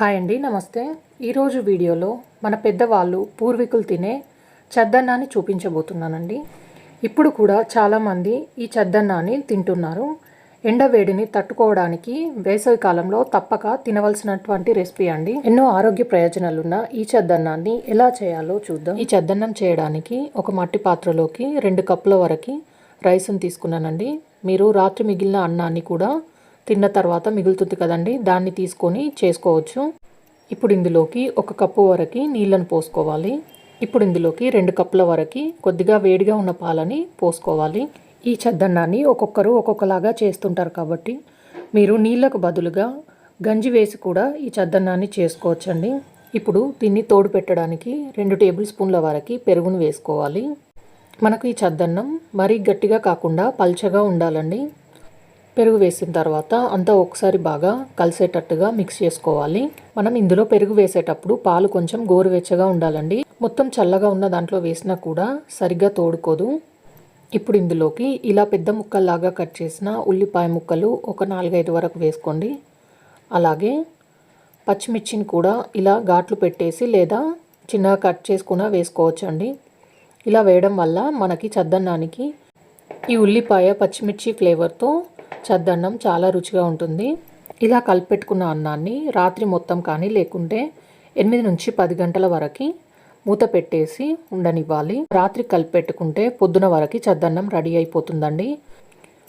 Hi అండి నమస్తే. ఈరోజు వీడియోలో మన పెద్దవాళ్ళు పూర్వీకులు తినే చద్దన్నాన్ని చూపించబోతున్నానండి. ఇప్పుడు కూడా చాలామంది ఈ చద్దన్నాన్ని తింటున్నారు. ఎండవేడిని తట్టుకోవడానికి వేసవి కాలంలో తప్పక తినవలసినటువంటి రెసిపీ అండి. ఎన్నో ఆరోగ్య ప్రయోజనాలున్న ఈ చద్దన్నాన్ని ఎలా చేయాలో చూద్దాం. ఈ చద్దన్నం చేయడానికి ఒక మట్టి పాత్రలోకి రెండు కప్పుల వరకు రైస్ని తీసుకున్నానండి. మీరు రాత్రి మిగిలిన అన్నాన్ని కూడా తిన్న తర్వాత మిగులుతుంది కదండి దాన్ని తీసుకొని చేసుకోవచ్చు. ఇప్పుడు ఇందులోకి ఒక కప్పు వరకు నీళ్ళను పోసుకోవాలి. ఇప్పుడు ఇందులోకి రెండు కప్పుల వరకు కొద్దిగా వేడిగా ఉన్న పాలని పోసుకోవాలి. ఈ చద్దన్నాన్ని ఒక్కొక్కరు ఒక్కొక్కలాగా చేస్తుంటారు కాబట్టి మీరు నీళ్ళకు బదులుగా గంజి వేసి కూడా ఈ చద్దన్నాన్ని చేసుకోవచ్చండి. ఇప్పుడు దీన్ని తోడు పెట్టడానికి రెండు టేబుల్ స్పూన్ల వరకు పెరుగును వేసుకోవాలి. మనకు ఈ చద్దన్నం మరీ గట్టిగా కాకుండా పల్చగా ఉండాలండి. పెరుగు వేసిన తర్వాత అంతా ఒకసారి బాగా కలిసేటట్టుగా మిక్స్ చేసుకోవాలి. మనం ఇందులో పెరుగు వేసేటప్పుడు పాలు కొంచెం గోరువెచ్చగా ఉండాలండి. మొత్తం చల్లగా ఉన్న దాంట్లో వేసినా కూడా సరిగ్గా తోడుకోదు. ఇప్పుడు ఇందులోకి ఇలా పెద్ద ముక్కల్లాగా కట్ చేసిన ఉల్లిపాయ ముక్కలు ఒక నాలుగైదు వరకు వేసుకోండి. అలాగే పచ్చిమిర్చిని కూడా ఇలా ఘాట్లు పెట్టేసి లేదా చిన్నగా కట్ చేసుకున్నా వేసుకోవచ్చండి. ఇలా వేయడం వల్ల మనకి చద్దన్నానికి ఈ ఉల్లిపాయ పచ్చిమిర్చి ఫ్లేవర్తో చద్దన్నం చాలా రుచిగా ఉంటుంది. ఇలా కలిపెట్టుకున్న అన్నాన్ని రాత్రి మొత్తం కానీ లేకుంటే ఎనిమిది నుంచి పది గంటల వరకు మూత పెట్టేసి ఉండనివ్వాలి. రాత్రి కలిపెట్టుకుంటే పొద్దున వరకు చద్దన్నం రెడీ అయిపోతుందండి.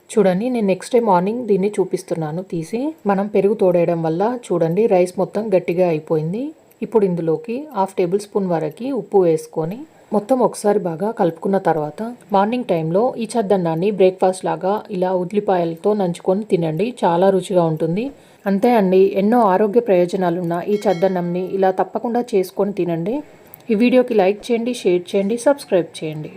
చూడండి నేను నెక్స్ట్ డే మార్నింగ్ దీన్ని చూపిస్తున్నాను. తీసి మనం పెరుగు తోడేయడం వల్ల చూడండి రైస్ మొత్తం గట్టిగా అయిపోయింది. ఇప్పుడు ఇందులోకి హాఫ్ టేబుల్ స్పూన్ వరకు ఉప్పు వేసుకొని మొత్తం ఒకసారి బాగా కలుపుకున్న తర్వాత మార్నింగ్ టైంలో ఈ చద్దన్నాన్ని బ్రేక్ఫాస్ట్ లాగా ఇలా ఉల్లిపాయలతో నంచుకొని తినండి. చాలా రుచిగా ఉంటుంది. అంతే అండి. ఎన్నో ఆరోగ్య ప్రయోజనాలున్న ఈ చద్దన్నంని ఇలా తప్పకుండా చేసుకొని తినండి. ఈ వీడియోకి లైక్ చేయండి షేర్ చేయండి సబ్స్క్రైబ్ చేయండి.